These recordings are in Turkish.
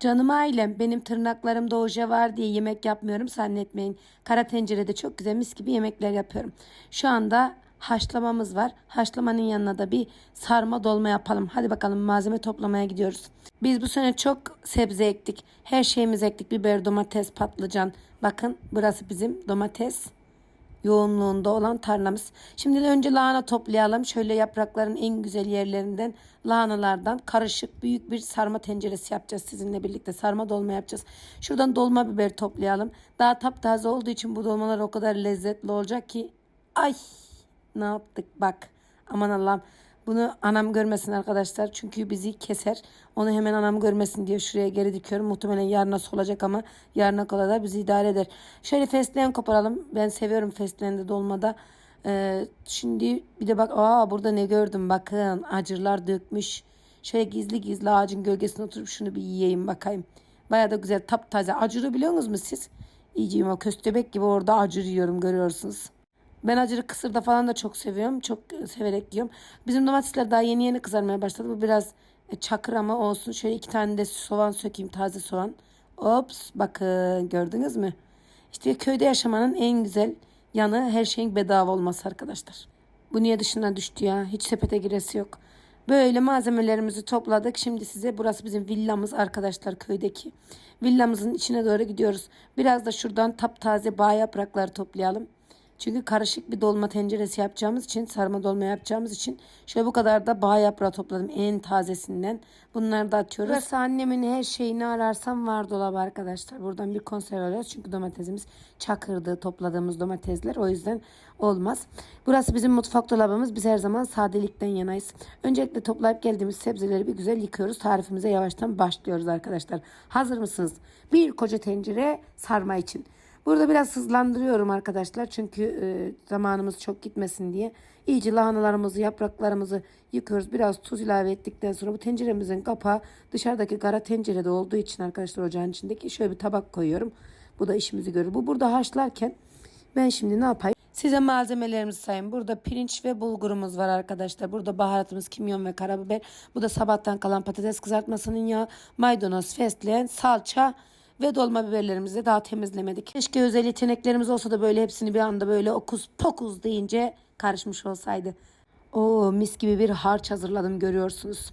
Canım ailem benim tırnaklarımda oje var diye yemek yapmıyorum zannetmeyin. Kara tencerede çok güzel mis gibi yemekler yapıyorum. Şu anda haşlamamız var. Haşlamanın yanına da bir sarma dolma yapalım. Hadi bakalım malzeme toplamaya gidiyoruz. Biz bu sene çok sebze ektik. Her şeyimiz ektik. Biber, domates, patlıcan. Bakın burası bizim domates yoğunluğunda olan tarlamız. Şimdi de önce lahana toplayalım. Şöyle yaprakların en güzel yerlerinden lahanalardan karışık büyük bir sarma tenceresi yapacağız sizinle birlikte. Sarma dolma yapacağız. Şuradan dolma biber toplayalım. Daha taptaze olduğu için bu dolmalar o kadar lezzetli olacak ki. Ay ne yaptık bak. Aman Allah'ım. Bunu anam görmesin arkadaşlar. Çünkü bizi keser. Onu hemen anam görmesin diye şuraya geri dikiyorum. Muhtemelen yarına solacak ama yarına kadar da bizi idare eder. Şöyle fesleğen koparalım. Ben seviyorum fesleğende dolmada. Ee, şimdi bir de bak aa burada ne gördüm bakın acırlar dökmüş. Şöyle gizli gizli ağacın gölgesine oturup şunu bir yiyeyim bakayım. Baya da güzel taptaze. Acırı biliyor musunuz mu siz? İyiciyim o köstebek gibi orada acır yiyorum görüyorsunuz. Ben acılı kısırda falan da çok seviyorum. Çok severek yiyorum. Bizim domatesler daha yeni yeni kızarmaya başladı. Bu biraz e, çakır ama olsun. Şöyle iki tane de soğan sökeyim. Taze soğan. Ops bakın gördünüz mü? İşte köyde yaşamanın en güzel yanı her şeyin bedava olması arkadaşlar. Bu niye dışına düştü ya? Hiç sepete giresi yok. Böyle malzemelerimizi topladık. Şimdi size burası bizim villamız arkadaşlar köydeki. Villamızın içine doğru gidiyoruz. Biraz da şuradan taptaze bağ yaprakları toplayalım. Çünkü karışık bir dolma tenceresi yapacağımız için, sarma dolma yapacağımız için şöyle bu kadar da bağ yaprağı topladım en tazesinden. Bunları da atıyoruz. Burası annemin her şeyini ararsam var dolabı arkadaşlar. Buradan bir konserve alıyoruz. Çünkü domatesimiz çakırdı topladığımız domatesler. O yüzden olmaz. Burası bizim mutfak dolabımız. Biz her zaman sadelikten yanayız. Öncelikle toplayıp geldiğimiz sebzeleri bir güzel yıkıyoruz. Tarifimize yavaştan başlıyoruz arkadaşlar. Hazır mısınız? Bir koca tencere sarma için. Burada biraz hızlandırıyorum arkadaşlar. Çünkü e, zamanımız çok gitmesin diye. İyice lahanalarımızı, yapraklarımızı yıkıyoruz. Biraz tuz ilave ettikten sonra bu tenceremizin kapağı dışarıdaki kara tencerede olduğu için arkadaşlar ocağın içindeki şöyle bir tabak koyuyorum. Bu da işimizi görür. Bu burada haşlarken ben şimdi ne yapayım? Size malzemelerimizi sayayım. Burada pirinç ve bulgurumuz var arkadaşlar. Burada baharatımız kimyon ve karabiber. Bu da sabahtan kalan patates kızartmasının yağı, maydanoz, fesleğen, salça, ve dolma biberlerimizi de daha temizlemedik. Keşke özel yeteneklerimiz olsa da böyle hepsini bir anda böyle okuz pokuz deyince karışmış olsaydı. Oo mis gibi bir harç hazırladım görüyorsunuz.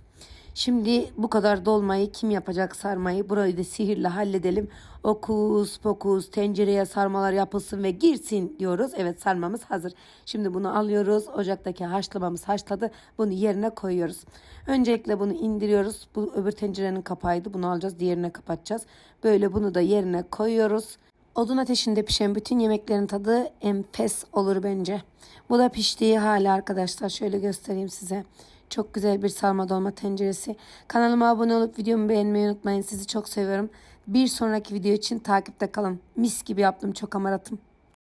Şimdi bu kadar dolmayı kim yapacak sarmayı? Burayı da sihirle halledelim. Okus pokus tencereye sarmalar yapılsın ve girsin diyoruz. Evet sarmamız hazır. Şimdi bunu alıyoruz. Ocaktaki haşlamamız haşladı. Bunu yerine koyuyoruz. Öncelikle bunu indiriyoruz. Bu öbür tencerenin kapağıydı. Bunu alacağız. Diğerine kapatacağız. Böyle bunu da yerine koyuyoruz. Odun ateşinde pişen bütün yemeklerin tadı enfes olur bence. Bu da piştiği hali arkadaşlar. Şöyle göstereyim size. Çok güzel bir sarma dolma tenceresi. Kanalıma abone olup videomu beğenmeyi unutmayın. Sizi çok seviyorum. Bir sonraki video için takipte kalın. Mis gibi yaptım. Çok amaratım.